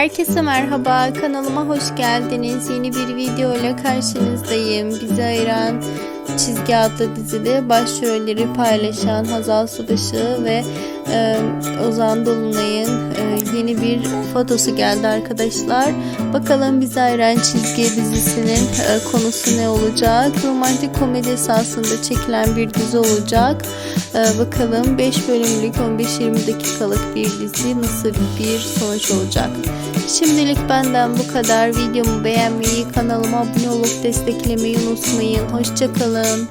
Herkese merhaba, kanalıma hoş geldiniz. Yeni bir video ile karşınızdayım. Bizi ayıran Çizgi adlı dizide başrolleri paylaşan Hazal Subaşı ve e, Ozan Dolunay'ın e, yeni bir fotosu geldi arkadaşlar. Bakalım Bizi ayıran Çizgi dizisinin e, konusu ne olacak? Romantik komedi esasında çekilen bir dizi olacak. E, bakalım 5 bölümlük 15-20 dakikalık bir dizi nasıl bir sonuç olacak? Şimdilik benden bu kadar. Videomu beğenmeyi, kanalıma abone olup desteklemeyi unutmayın. Hoşçakalın.